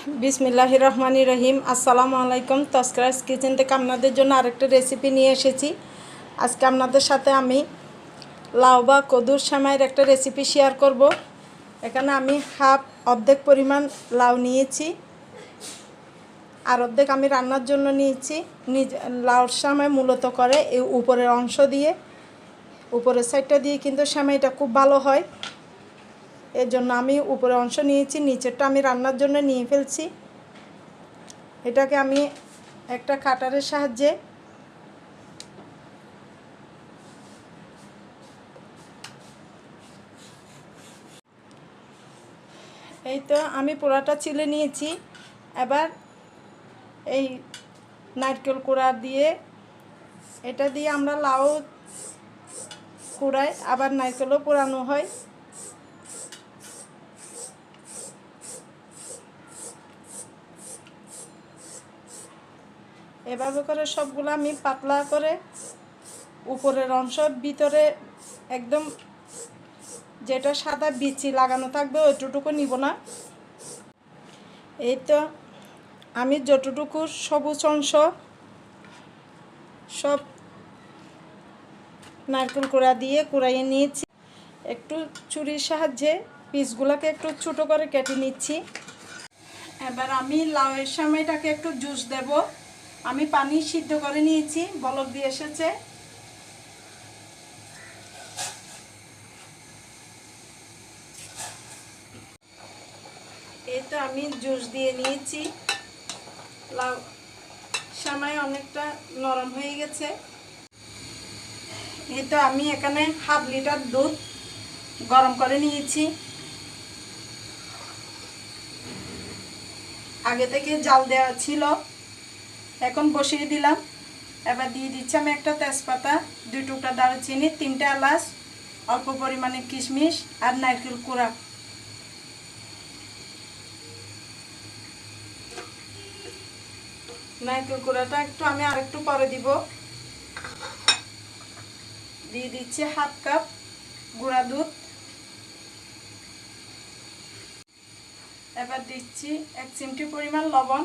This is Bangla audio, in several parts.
বিসমিল্লাহ রহমানি রহিম। আসসালামু আলাইকুম। তস্করাস কিচেন থেকে আপনাদের জন্য আরেকটা রেসিপি নিয়ে এসেছি। আজকে আপনাদের সাথে আমি লাউ বা কদুর সামাইয়ের একটা রেসিপি শেয়ার করব। এখানে আমি হাফ অর্ধেক পরিমাণ লাউ নিয়েছি আর অর্ধেক আমি রান্নার জন্য নিয়েছি। নিজ লাউর সামাই মূলত করে এই উপরের অংশ দিয়ে। উপরের সাইডটা দিয়ে কিন্তু সামাইটা খুব ভালো হয়। এর জন্য আমি উপরে অংশ নিয়েছি, নিচেরটা আমি রান্নার জন্য নিয়ে ফেলছি। এটাকে আমি একটা কাটারের সাহায্যে এই তো আমি পোড়াটা ছিলে নিয়েছি। এবার এই নারকেল কুড়া দিয়ে, এটা দিয়ে আমরা লাউ কুড়াই আবার নারকেলও পোড়ানো হয়। এভাবে করে সবগুলো আমি পাতলা করে উপরের অংশ, ভিতরে একদম যেটা সাদা বিচি লাগানো থাকবে ওইটুকু নিব না। এই তো আমি যতটুকু সবুজ অংশ সব নারকেল কুড়া দিয়ে কুড়াইয়ে নিয়েছি। একটু চুরির সাহায্যে পিসগুলোকে একটু ছোটো করে কেটে নিচ্ছি। এবার আমি লাউয়ের সময়টাকে একটু জুস দেব। আমি পানি সিদ্ধ করে নিয়েছি, বলক দিয়ে এসেছে। এই তো আমি জুস দিয়ে নিয়েছি। লাউ সময় অনেকটা নরম হয়ে গেছে। এই তো আমি এখানে হাফ লিটার দুধ গরম করে নিয়েছি। আগে থেকে জাল দেওয়া ছিল। এখন বসিয়ে দিলাম। এবার দিয়ে দিচ্ছি আমি একটা তেজপাতা, দুই টুকরা দারুচিনি, তিনটা এলাচ, অল্প পরিমাণে কিশমিশ আর নারকেল কুড়া। নারকেল কুড়াটা একটু আমি আরেকটু পরে দিব। দিয়ে দিচ্ছি হাফ কাপ গুঁড়া দুধ। এবার দিচ্ছি এক চিমটি পরিমাণ লবণ।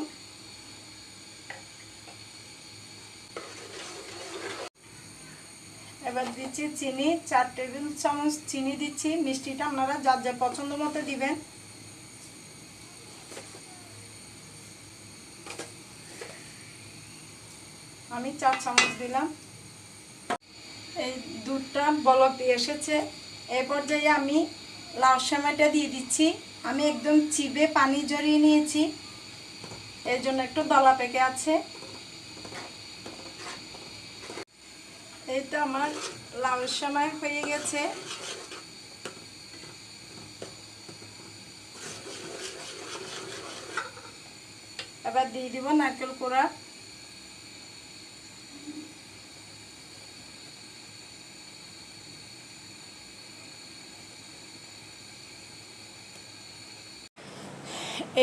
এবার দিচ্ছি চিনি, চার টেবিল চামচ চিনি দিচ্ছি। মিষ্টিটা আপনারা যার যা পছন্দ মতো দিবেন। আমি চার চামচ দিলাম। এই দুধটা বলক দিয়ে এসেছে। এ পর্যায়ে আমি লাউ সেমাইটা দিয়ে দিচ্ছি। আমি একদম চিবে পানি জড়িয়ে নিয়েছি। এর জন্য একটু দলা পেকে আছে। এই আমার লাউয়ের সময় হয়ে গেছে। এবার দিয়ে দিব নারকেল কোড়া।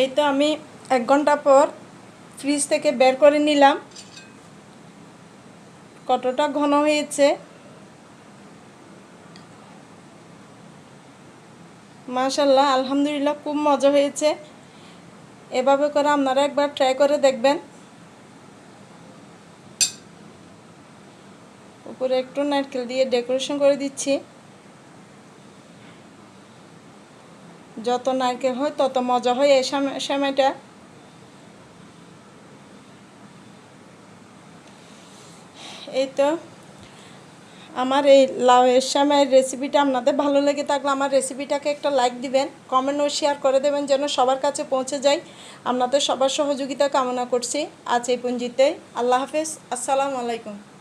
এই তো আমি এক ঘণ্টা পর ফ্রিজ থেকে বের করে নিলাম। কতটা ঘন হয়েছে? মাশাল্লাহ আলহামদুলিল্লাহ, খুব মজা হয়েছে। এভাবে করে আপনারা একবার ট্রাই করে দেখবেন। উপরে একটু নারকেল দিয়ে ডেকোরেশন করে দিচ্ছি। যত নারকেল হয়, তত মজা হয় এই সময়টা। এই তো আমার এই লাউ শ্যামের রেসিপিটা আপনাদের ভালো লেগে থাকলে আমার রেসিপিটাকে একটা লাইক দিবেন কমেন্ট ও শেয়ার করে দেবেন যেন সবার কাছে পৌঁছে যায় আপনাদের সবার সহযোগিতা কামনা করছি। আজ এই পুঞ্জিতে আল্লাহ হাফেজ। আসসালামু আলাইকুম।